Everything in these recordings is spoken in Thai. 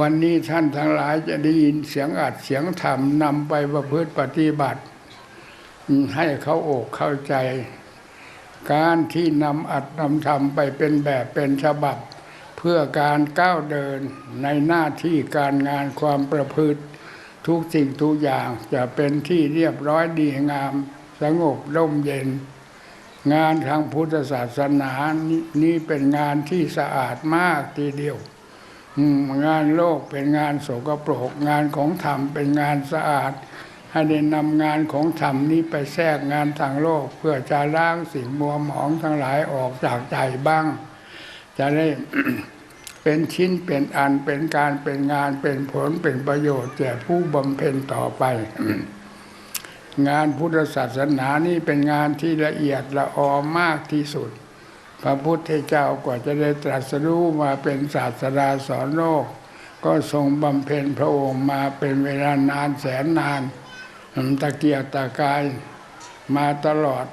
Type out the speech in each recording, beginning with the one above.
วันนี้ท่านทั้งหลายจะได้ยินเสียงอัดเสียงธรรมนำไปประพฤติปฏิบัติ ให้เขาอกเข้าใจ การที่นำอัดนำธรรมไปเป็นแบบเป็นฉบับ เพื่อการก้าวเดินในหน้าที่การงานความประพฤติ ทุกสิ่งทุกอย่างจะเป็นที่เรียบร้อยดีงาม สงบร่มเย็น งานทางพุทธศาสนานี่เป็นงานที่สะอาดมากทีเดียว งานโลกเป็นงานโสกโปรกงานของธรรมเป็นงานสะอาด ให้ได้นำงานของธรรมนี้ไปแทรกงานทางโลก เพื่อจะล้างสิ่งมัวหมองทั้งหลายออกจากใจบ้าง จะได้เป็นชิ้นเป็นอันเป็นการเป็นงานเป็นผลเป็นประโยชน์แก่ผู้บำเพ็ญต่อไป งานพุทธศาสนานี่เป็นงานที่ละเอียดละออมากที่สุด พระพุทธเจ้ากว่าจะได้ตรัสรู้มาเป็นศาสดาสอนโลก ก็ทรงบำเพ็ญพระองค์มาเป็นเวลานานแสนนานตะเกียกตะกายมาตลอด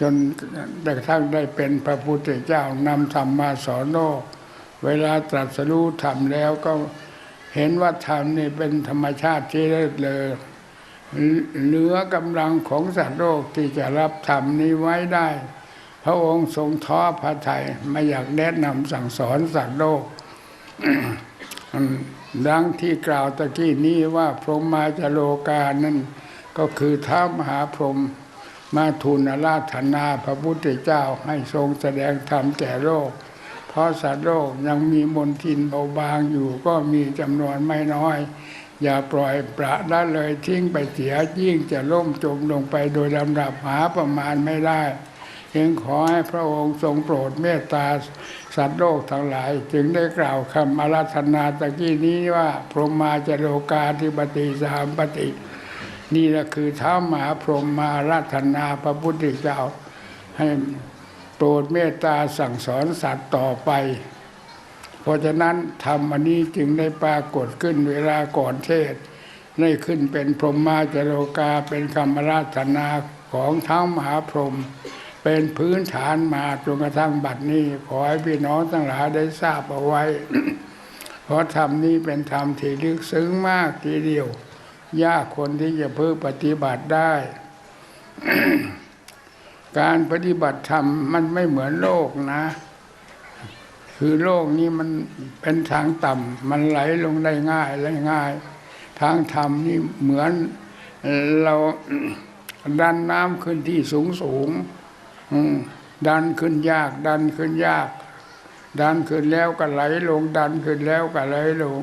จนกระทั่งได้เป็นพระพุทธเจ้านำธรรมมาสอนโลก เวลาตรัสรู้ธรรมแล้วก็เห็นว่าธรรมนี่เป็นธรรมชาติที่เลิศเลอเหนือกำลังของสัตว์โลกที่จะรับธรรมนี้ไว้ได้ พระองค์ทรงท้อพระทัยไม่อยากแนะนำสั่งสอนสัตว์โลกดังที่กล่าวตะกี้นี้ว่าพรหมมาจโลกานั้นก็คือท้ามหาพรหมมาทูลาราธนาพระพุทธเจ้าให้ทรงแสดงธรรมแก่โลก เพราะสัตว์โลกยังมีมนทินเบาบางอยู่ก็มีจำนวนไม่น้อย อย่าปล่อยประละเลยทิ้งไปเสียยิ่งจะล่มจมลงไปโดยลำดับหาประมาณไม่ได้ จึงขอให้พระองค์ทรงโปรดเมตตาสัตว์โลกทั้งหลาย จึงได้กล่าวคำอาราธนาตะกี้นี้ว่า พรหมาจโลกาธิปติสามปติ นี่แหละคือเท้ามหาพรหมาราธนาพระพุทธเจ้า ให้โปรดเมตตาสั่งสอนสัตว์ต่อไป เพราะฉะนั้นธรรมอันนี้จึงได้ปรากฏขึ้นเวลาก่อนเทศได้ขึ้นเป็นพรหมาจโลกาเป็นคำอาราธนาของเท้ามหาพรหม เป็นพื้นฐานมาจนกระทั่งบัดนี้ ขอให้พี่น้องทั้งหลายได้ทราบเอาไว้ เพราะธรรมนี้เป็นธรรมที่ลึกซึ้งมากทีเดียว ยากคนที่จะเพิ่งปฏิบัติได้ การปฏิบัติธรรมมันไม่เหมือนโลกนะ คือโลกนี้มันเป็นทางต่ำมันไหลลงได้ง่ายได้ง่าย ทางธรรมนี่เหมือนเราดันน้ำขึ้นที่สูงสูง ดันขึ้นยาก ดันขึ้นยาก ดันขึ้นแล้วก็ไหลลง ดันขึ้นแล้วก็ไหลลง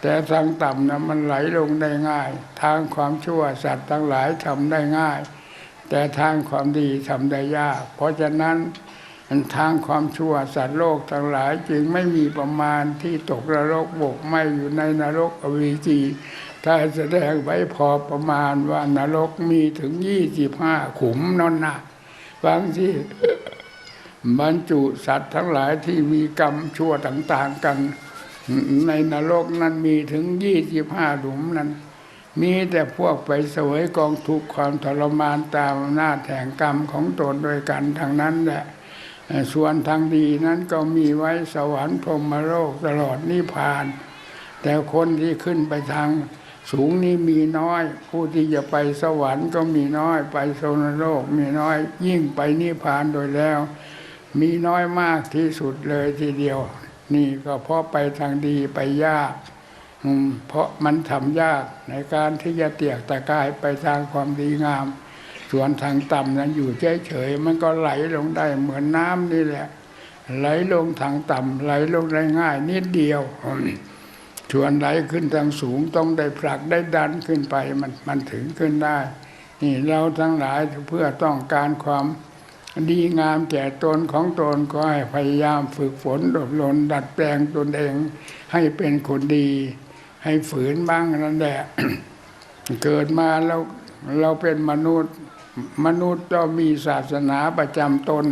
แต่ทางต่ำนะมันไหลลงได้ง่าย ทางความชั่วสัตว์ทั้งหลายทำได้ง่าย แต่ทางความดีทำได้ยาก เพราะฉะนั้นทางความชั่วสัตว์โลกทั้งหลายจึงไม่มีประมาณที่ตกนรกบกไม่อยู่ในนรกอวีจีถ้าแสดงไว้พอประมาณว่านรกมีถึงยี่สิบห้าขุมนนนะ บางที่บรรจุสัตว์ทั้งหลายที่มีกรรมชั่วต่างๆกัน ในนรกนั้นมีถึงยี่สิบห้าหลุมนั้น มีแต่พวกไปสวยกองทุกข์ความทรมานตามอำนาแห่งกรรมของตนโดยกันทางนั้นแหละส่วนทางดีนั้นก็มีไว้สวรรค์พรหมโลกตลอดนิพพาน แต่คนที่ขึ้นไปทาง สูงนี้มีน้อย ผู้ที่จะไปสวรรค์ก็มีน้อย ไปโซนโลกมีน้อย ยิ่งไปนิพพานโดยแล้ว มีน้อยมากที่สุดเลยทีเดียว นี่ก็เพราะไปทางดีไปยากเพราะมันทำยากในการที่จะเตียกตะกายไปทางความดีงาม ส่วนทางต่ำนั้นอยู่เฉยๆมันก็ไหลลงได้เหมือนน้ำนี่แหละ ไหลลงทางต่ำไหลลงได้ง่ายนิดเดียว ส่วนไหลขึ้นทางสูงต้องได้ผลักได้ดันขึ้นไปมันมันถึงขึ้นได้ นี่เราทั้งหลายเพื่อต้องการความดีงามแก่ตนของตนก็ให้พยายามฝึกฝนอบรมดัดแปลงตนเอง ให้เป็นคนดี ให้ฝืนบ้างนั่นแหละเกิดมาแล้วเราเป็นมนุษย์ มนุษย์ต้องมีศาสนาประจำตน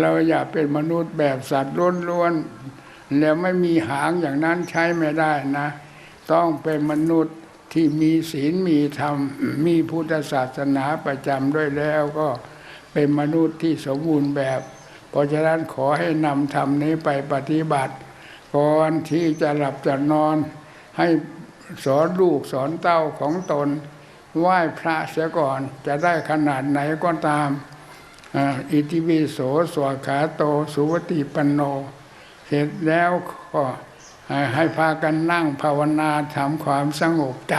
เราอย่าเป็นมนุษย์แบบสัตว์ล้วนๆ แล้วไม่มีหางอย่างนั้นใช้ไม่ได้นะ ต้องเป็นมนุษย์ที่มีศีลมีธรรม มีพุทธศาสนาประจำด้วยแล้วก็เป็นมนุษย์ที่สมบูรณ์แบบ เพราะฉะนั้นขอให้นำธรรมนี้ไปปฏิบัติ ก่อนที่จะหลับจะนอนให้สอนลูกสอนเต้าของตน ไหว้พระเสียก่อนจะได้ขนาดไหนก็ตามอ่าอิติวิโสสวขาโต สุวติปันโน เสร็จแล้วก็ให้พากันนั่งภาวนาทำความสงบใจ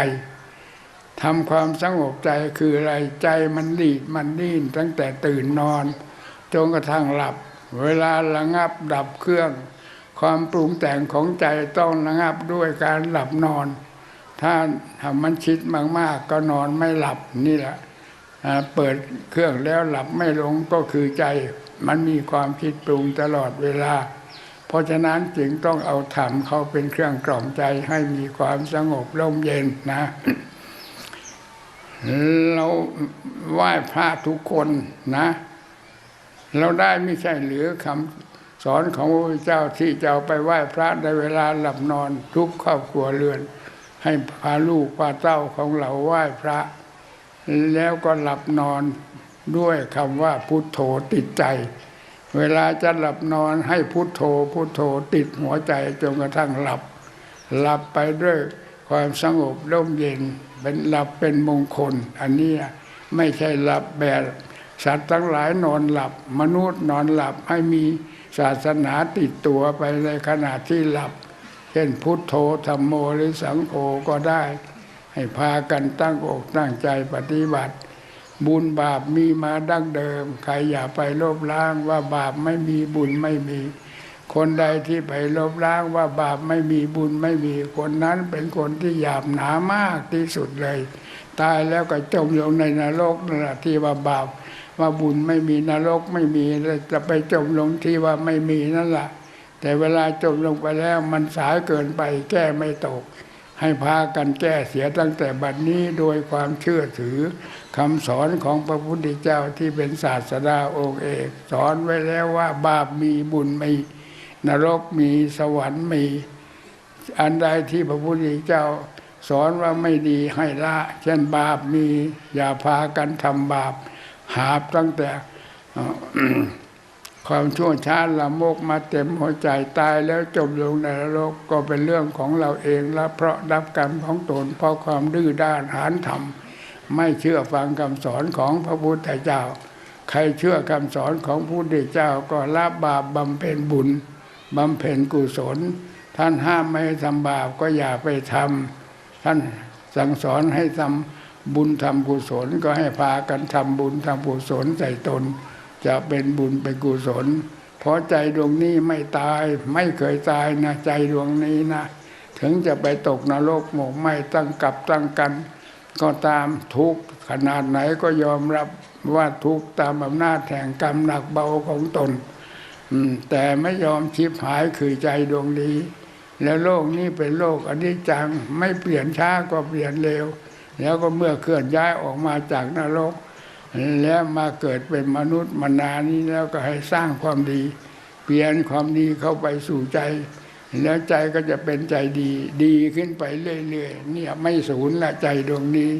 ทำความสงบใจคืออะไรใจมันดีดมันดิ้นตั้งแต่ตื่นนอนจนกระทั่งหลับ เวลาระงับดับเครื่อง ความปรุงแต่งของใจต้องระงับด้วยการหลับนอน ถ้าทำมันชิดมากๆ ก็นอนไม่หลับนี่แหละเปิดเครื่องแล้วหลับไม่ลงก็คือใจ มันมีความคิดปรุงตลอดเวลา เพราะฉะนั้นจึงต้องเอาธรรมเขาเป็นเครื่องกล่อมใจให้มีความสงบร่มเย็นนะ เราไหว้พระทุกคนนะ เราได้ไม่ใช่เหรือคำสอนของพระพุทธเจ้าที่จะเอาไปไหว้พระในเวลาหลับนอนทุกครอบครัวเรือน ให้พาลูกพาเต้าของเราไหว้พระ แล้วก็หลับนอนด้วยคำว่าพุทโธติดใจ เวลาจะหลับนอนให้พุทโธพุทโธติดหัวใจจนกระทั่งหลับ หลับไปด้วยความสงบร่มเย็นเป็นหลับเป็นมงคล อันนี้ไม่ใช่หลับแบบสัตว์ทั้งหลายนอนหลับ มนุษย์นอนหลับให้มีศาสนาติดตัวไปในขณะที่หลับ เช่นพุทโธธรรมโมหรือสังโฆก็ได้ ให้พากันตั้งอกตั้งใจปฏิบัติ บุญบาปมีมาดั้งเดิม ใครอย่าไปลบล้างว่าบาปไม่มีบุญไม่มี คนใดที่ไปลบล้างว่าบาปไม่มีบุญไม่มี คนนั้นเป็นคนที่หยาบหนามากที่สุดเลย ตายแล้วก็จมลงในนรกนั่นแหละที่ว่าบาปว่าบุญไม่มีนรกไม่มีแล้วจะไปจมลงที่ว่าไม่มีนั่นแหละแต่เวลาจมลงไปแล้วมันสายเกินไปแก้ไม่ตก ให้พากันแก้เสียตั้งแต่บัดนี้โดยความเชื่อถือ คำสอนของพระพุทธเจ้าที่เป็นศาสดาองค์เอก สอนไว้แล้วว่าบาปมีบุญมีนรกมีสวรรค์มี อันใดที่พระพุทธเจ้า สอนว่าไม่ดีให้ละ เช่นบาปมีอย่าพากันทำบาป หาบตั้งแต่ความชั่วช้าละโมกมาเต็มหัวใจตายแล้วจมลงในนรกก็เป็นเรื่องของเราเองและเพราะรับกรรมของตนเพราะความดื้อด้านหานธรรม ไม่เชื่อฟังคำสอนของพระพุทธเจ้า ใครเชื่อคำสอนของพระพุทธเจ้าก็ละบาปบำเพ็ญบุญบำเพ็ญกุศล ท่านห้ามไม่ให้ทำบาปก็อย่าไปทำท่านสั่งสอนให้ทำบุญทำกุศลก็ให้พากันทำบุญทำกุศลใส่ตน จะเป็นบุญเป็นกุศลเพราะใจดวงนี้ไม่ตายไม่เคยตายนะใจดวงนี้นะ ถึงจะไปตกนรกหมกไหมตั้งกับตั้งกัน ก็ตามทุกขนาดไหนก็ยอมรับว่าทุกตามอำนาจแห่งกรรมหนักเบาของตนแต่ไม่ยอมชิบหายคือใจดวงนี้แล้วโลกนี้เป็นโลกอนิจจังไม่เปลี่ยนช้าก็เปลี่ยนเร็ว แล้วก็เมื่อเคลื่อนย้ายออกมาจากนรก แล้วมาเกิดเป็นมนุษย์มนานี้แล้วก็ให้สร้างความดี เปลี่ยนความดีเข้าไปสู่ใจ แล้วใจก็จะเป็นใจดีดีขึ้นไปเรื่อยๆเนี่ยไม่สูญละใจดวงนี้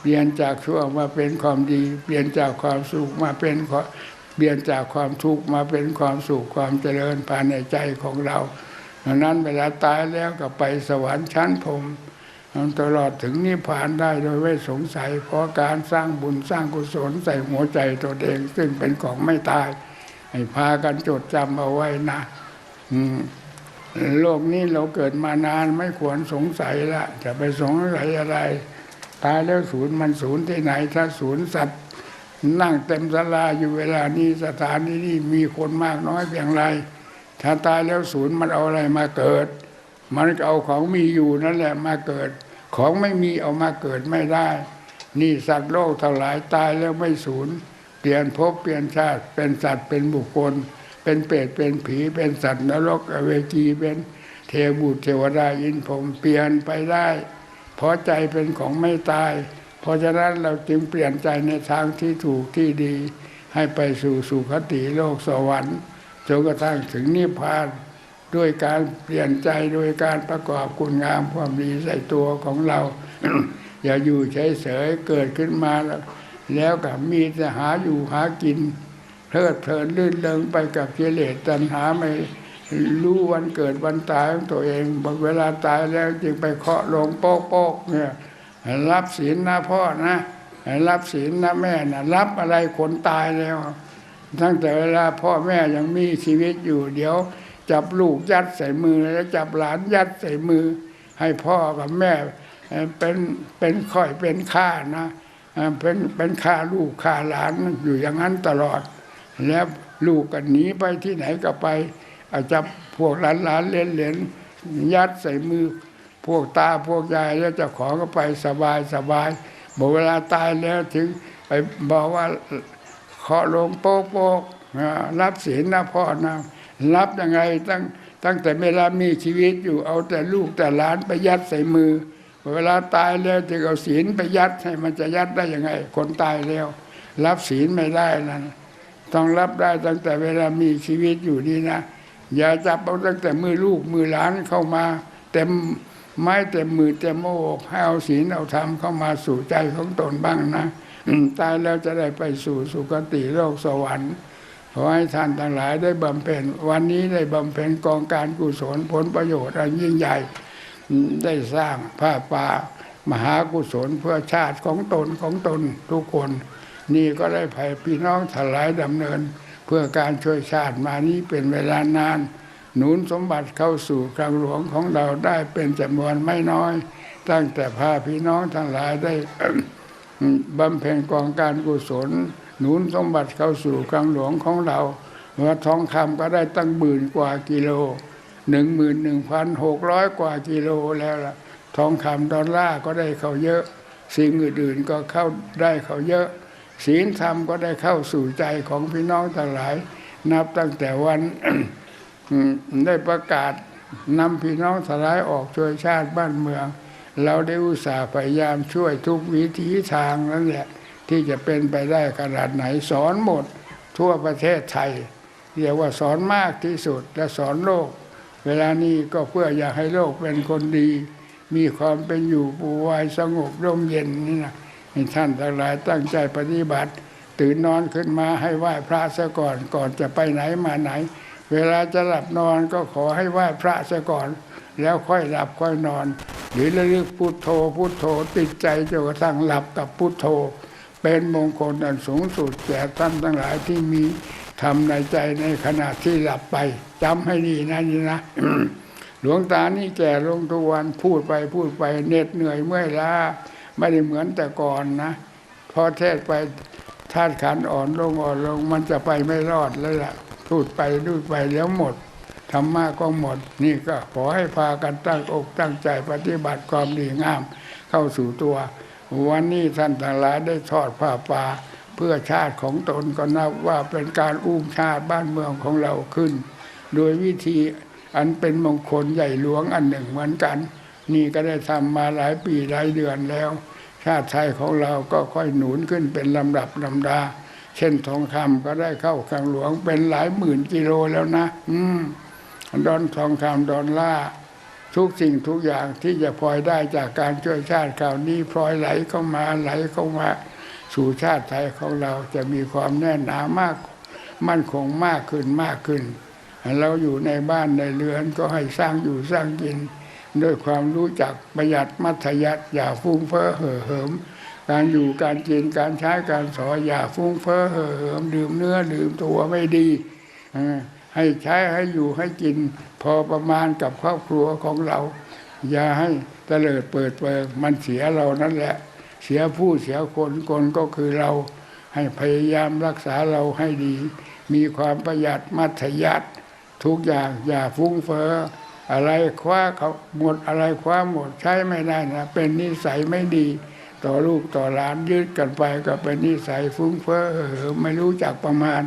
เปลี่ยนจากชั่วมาเป็นความดี เปลี่ยนจากความสุขมาเป็นเปลี่ยนจากความทุกข์มาเป็นความสุขความเจริญภายในใจของเราดังนั้นเวลาตายแล้วก็ไปสวรรค์ชั้นพรมตลอดถึงนิพพานได้โดยไม่สงสัย เพราะการสร้างบุญสร้างกุศลใส่หัวใจตัวเอง ซึ่งเป็นของไม่ตาย ให้พากันจดจำเอาไว้นะ อืม โลกนี้เราเกิดมานานไม่ควรสงสัยละจะไปสงสัยอะไร ตายแล้วศูนย์มันศูนย์ที่ไหน ถ้าศูนย์สัตว์นั่งเต็มศาลาอยู่เวลานี้สถานที่นี้มีคนมากน้อยเพียงไร ถ้าตายแล้วศูนย์มันเอาอะไรมาเกิด มันเอาของมีอยู่นั่นแหละมาเกิด ของไม่มีเอามาเกิดไม่ได้ นี่สัตว์โลกทั้งหลายตายแล้วไม่สูญเปลี่ยนภพเปลี่ยนชาติเป็นสัตว์เป็นบุคคล เป็นเปรตเป็นผีเป็นสัตว์นรกอเวจีเป็นเทวบุตรเทวดาอินพรหมเปลี่ยนไปได้เพราะใจเป็นของไม่ตาย เพราะฉะนั้นเราจึงเปลี่ยนใจในทางที่ถูกที่ดี ให้ไปสู่สุคติโลกสวรรค์จนกระทั่งถึงนิพพานด้วยการเปลี่ยนใจโดยการประกอบคุณงามความดีใส่ตัวของเรา อย่าอยู่เฉยๆเกิดขึ้นมาแล้ว แล้วก็มีแต่หาอยู่หากิน เพลิดเพลินลื่นเริงไปกับกิเลสตัณหาไม่รู้วันเกิดวันตายของตัวเองบอกเวลาตายแล้วจึงไปเคาะลงโป๊กโป๊กเนี่ยรับศีลนะพ่อนะรับศีลนะแม่นะรับอะไรคนตายแล้ว ตั้งแต่เวลาพ่อแม่ยังมีชีวิตอยู่ เดี๋ยวจับลูกยัดใส่มือแล้วจับหลานยัดใส่มือ ให้พ่อกับแม่เป็นเป็นค่อยเป็นข้านะเอ่อเป็นเป็นข้าลูกข้าหลานอยู่อย่างนั้นตลอด แล้วลูกก็หนีไปที่ไหนก็ไป อาจจะพวกหลานหลานเล่นเล่นๆยัดใส่มือ พวกตาพวกยายแล้วเจ้าของก็ไปสบายสบายบอกเวลาตายแล้วถึงไปบอกว่าเคาะลงโป๊กโป๊กรับศีลนะพ่อนะรับยังไงตั้งตั้งแต่เวลามีชีวิตอยู่เอาแต่ลูกแต่หลานไปยัดใส่มือ เวลาตายแล้วจะเอาศีลไปยัดให้มันจะยัดได้ยังไง คนตายแล้ว รับศีลไม่ได้นะ ต้องรับได้ตั้งแต่เวลามีชีวิตอยู่นี่นะ อย่าจับเอาตั้งแต่มือลูกมือหลานเข้ามา เต็มไม้เต็มมือเต็มโมกให้เอาศีลเอาธรรมเข้ามาสู่ใจของตนบ้างนะตายแล้วจะได้ไปสู่สุคติโลกสวรรค์ขอให้ท่านทั้งหลายได้บำเพ็ญวันนี้ได้บำเพ็ญกองการกุศลผลประโยชน์อันยิ่งใหญ่ได้สร้างผ้าป่ามหากุศลเพื่อชาติของตนของตนทุกคน นี่ก็ได้ภัยพี่น้องถลายดำเนิน เพื่อการช่วยชาติมานี้เป็นเวลานาน หนุนสมบัติเข้าสู่คลังหลวงของเราได้เป็นจำนวนไม่น้อย ตั้งแต่พาพี่น้องทั้งหลายได้บำเพ็ญกองการกุศล หนุนสมบัติเข้าสู่คลังหลวงของเราเมื่อทองคำก็ได้ตั้งหมื่นกว่ากิโลหนึ่งหมื่นหนึ่งพันหกร้อยกว่ากิโลแล้วล่ะทองคำดอลลาร์ก็ได้เข้าเยอะ สิ่งอื่นๆก็เข้าได้เข้าเยอะ ศีลธรรมก็ได้เข้าสู่ใจของพี่น้องทั้งหลาย นับตั้งแต่วันได้ประกาศนำพี่น้องสลายออกช่วยชาติบ้านเมือง เราได้อุตส่าห์พยายามช่วยทุกวิถีทางนั่นแหละ ที่จะเป็นไปได้ขนาดไหนสอนหมดทั่วประเทศไทยเรียกว่าสอนมากที่สุดและสอนโลก เวลานี้ก็เพื่ออยากให้โลกเป็นคนดี มีความเป็นอยู่ปูวายสงบร่มเย็นนี่นะ ให้ท่านทั้งหลายตั้งใจปฏิบัติ ตื่นนอนขึ้นมาให้ไหว้พระซะก่อนก่อนจะไปไหนมาไหน เวลาจะหลับนอนก็ขอให้ไหว้พระซะก่อน แล้วค่อยหลับค่อยนอน หรือระลึกพุทโธพุทโธติดใจจนกระทั่งหลับกับพุทโธ เป็นมงคลอันสูงสุดแก่ท่านทั้งหลายที่มีทำในใจในขณะที่หลับไปจำให้ดีนะนี่นะหลวงตานี่แก่ลงทุกวันพูดไปพูดไปเหน็ดเหนื่อยเมื่อยล้า ไม่ได้เหมือนแต่ก่อนนะพอเทศไปธาตุขันอ่อนลงอ่อนลง มันจะไปไม่รอดแล้วล่ะพูดไปพูดไปแล้วหมดธรรมะก็หมด นี่ก็ขอให้พากันตั้งอกตั้งใจปฏิบัติความดีงาม เข้าสู่ตัว วันนี้ท่านทั้งหลายได้ทอดผ้าป่าเพื่อชาติของตนก็นับว่าเป็นการอุ้มชาติบ้านเมืองของเราขึ้น โดยวิธีอันเป็นมงคลใหญ่หลวงอันหนึ่งเหมือนกัน นี่ก็ได้ทำมาหลายปีหลายเดือนแล้ว ชาติไทยของเราก็ค่อยหนุนขึ้นเป็นลำดับลำดา เช่นทองคำก็ได้เข้าคลังหลวงเป็นหลายหมื่นกิโลแล้วนะ อืมดอนทองคำดอนล่าทุกสิ่งทุกอย่างที่จะพลอยได้จากการช่วยชาติคราวนี้พลอยไหลเข้ามาไหลเข้ามาสู่ชาติไทยของเราจะมีความแน่นหนามาก มั่นคงมากขึ้นมากขึ้น เราอยู่ในบ้านในเรือนก็ให้สร้างอยู่สร้างกิน ด้วยความรู้จักประหยัดมัธยัติอย่าฟุ้งเฟ้อเห่อเหิม การอยู่การกินการใช้การสอยอย่าฟุ้งเฟ้อเห่อเหิม ดื่มเนื้อดื่มตัวไม่ดีให้ใช้ให้อยู่ให้กิน พอประมาณกับครอบครัวของเรา อย่าให้เตลิดเปิดเปิงมันเสียเรานั่นแหละ เสียผู้เสียคนคนก็คือเรา ให้พยายามรักษาเราให้ดี มีความประหยัดมัธยัติทุกอย่างอย่าฟุ้งเฟ้อ อะไรคว้าเขาหมดอะไรคว้าหมดใช้ไม่ได้นะเป็นนิสัยไม่ดี ต่อลูกต่อหลานยืดกันไปก็เป็นนิสัยฟุ้งเฟ้อเหอไม่รู้จักประมาณ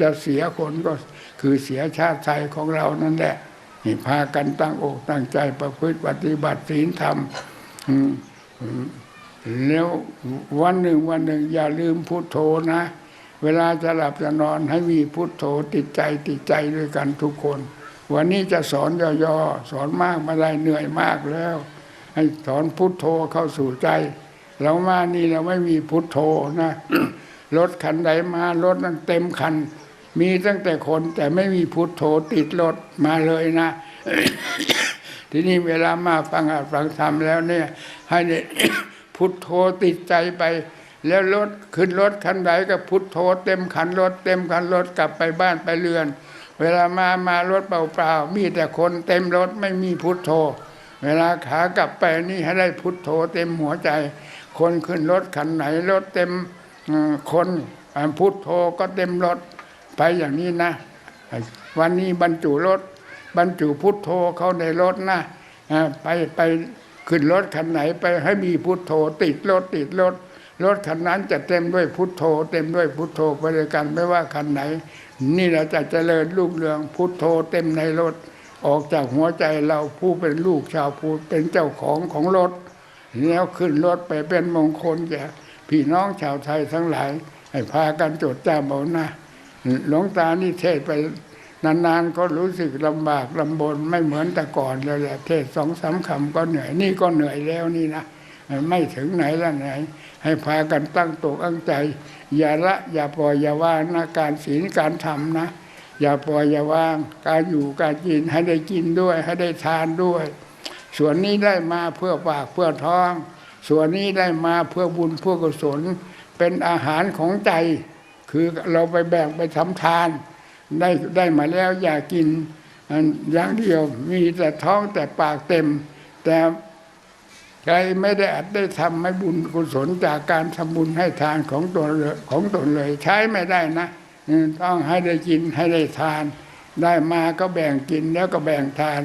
จะเสียคนก็คือเสียชาติไทยของเรานั่นแหละนี่พากันตั้งอกตั้งใจประพฤติปฏิบัติศีลธรรมอืมอืมแล้ววันหนึ่งวันหนึ่งอย่าลืมพุทโธนะ เวลาจะหลับจะนอนให้มีพุทโธติดใจติดใจด้วยกันทุกคน วันนี้จะสอนย่อๆสอนมากม่ได้เหนื่อยมากแล้ว ให้สอนพุทโธเข้าสู่ใจ เรามานี่เราไม่มีพุทโธนะรถคันใดมารถนั้นเต็มคัน มีตั้งแต่คนแต่ไม่มีพุทโธติดรถมาเลยนะ ทีนี้เวลามาฟังอัดฟังธรรมแล้วเนี่ย ให้เนี่ยพุทโธติดใจไป แล้วรถขึ้นรถคันใดก็พุทโธเต็มคันรถเต็มคันรถกลับไปบ้านไปเรือน เวลามามารถเปล่าๆมีแต่คนเต็มรถไม่มีพุทโธ เวลาขากลับไปนี่ให้ได้พุทโธเต็มหัวใจ คนขึ้นรถคันไหนรถเต็มคนพุทโธก็เต็มรถไปอย่างนี้นะ วันนี้บรรจุรถบรรจุพุทโธเข้าในรถนะไปไปขึ้นรถคันไหนไปให้มีพุทโธติดรถติดรถ รถคันนั้นจะเต็มด้วยพุทโธ เต็มด้วยพุทโธไปด้วยกันไม่ว่าคันไหน นี่เราจะเจริญรุ่งเรืองพุทโธเต็มในรถออกจากหัวใจเราผู้เป็นลูกชาวพุทธเป็นเจ้าของของรถแล้วขึ้นรถไปเป็นมงคลแก่พี่น้องชาวไทยทั้งหลาย ให้พากันจดจำเอานะหลวงตานี่เทศไปนานๆก็รู้สึกลำบากลำบนไม่เหมือนแต่ก่อนเลยแหละเทศสองสามคำก็เหนื่อยนี่ก็เหนื่อยแล้วนี่นะ ไม่ถึงไหนและไหน ให้พากันตั้งตกตั้งใจ อย่าละอย่าปล่อยอย่าวางนะการศีลการทำนะ อย่าปล่อยอย่าวาง การอยู่การกินให้ได้กินด้วย ให้ได้ทานด้วย ส่วนนี้ได้มาเพื่อปากเพื่อท้อง ส่วนนี้ได้มาเพื่อบุญเพื่อกุศล เป็นอาหารของใจ คือเราไปแบ่งไปทำทานได้ได้มาแล้วอย่ากินอันอย่างเดียวมีแต่ท้องแต่ปากเต็ม แต่ ใจไม่ได้อัดได้ทำให้บุญกุศลจากการทำบุญให้ทานของตนเลยของตนเลย ใช้ไม่ได้นะต้องให้ได้กินให้ได้ทาน ได้มาก็แบ่งกินแล้วก็แบ่งทาน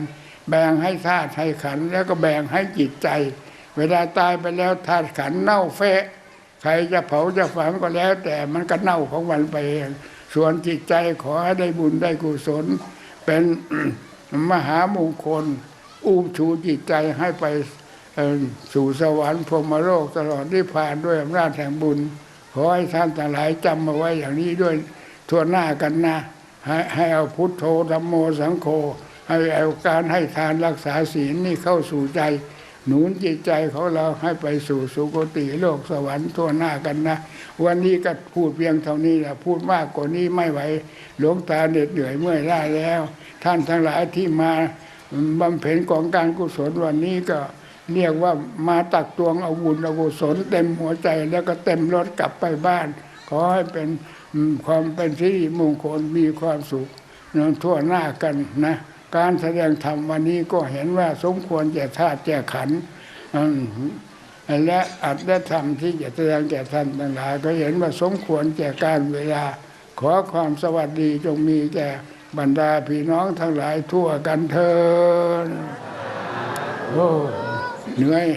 แบ่งให้ธาตุให้ขันแล้วก็แบ่งให้จิตใจ เวลาตายไปแล้วธาตุขันเน่าเฟะใครจะเผาจะฝังก็แล้ว แต่มันก็เน่าของมันไปเองส่วนจิตใจขอให้ได้บุญได้กุศล เป็นมหามงคลอุ้มชูจิตใจให้ไป สู่สวรรค์พรมโลกตลอดที่ผ่านด้วยอำนาจแห่งบุญ ขอให้ท่านทั้งหลายจำมาไว้อย่างนี้ด้วยทั่วหน้ากันนะให้ให้เอาพุทโธธรรมโมสังโฆให้เอาการให้ทานรักษาศีลนี่เข้าสู่ใจ หนุนจิตใจของเราให้ไปสู่สุคติโลกสวรรค์ทั่วหน้ากันนะ วันนี้ก็พูดเพียงเท่านี้แหละพูดมากกว่านี้ไม่ไหวหลวงตาเหน็ดเหนื่อยเมื่อยล้าแล้ว ท่านทั้งหลายที่มาบำเพ็ญของการกุศลวันนี้ก็ เรียกว่ามาตักตวงเอาบุญเอากุศลเต็มหัวใจแล้วก็เต็มรถกลับไปบ้าน ขอให้เป็นความเป็นที่มงคลมีความสุขทั่วหน้ากันนะ การแสดงธรรมวันนี้ก็เห็นว่าสมควรแก่ธาตุแก่ขันและอัดและธรรมที่จะแสดงแก่ท่านทั้งหลาย ก็เห็นว่าสมควรแก่การเวลา ขอความสวัสดีจงมีแก่บรรดาพี่น้องทั้งหลายทั่วกันเถิดโอ้ เหนื่อย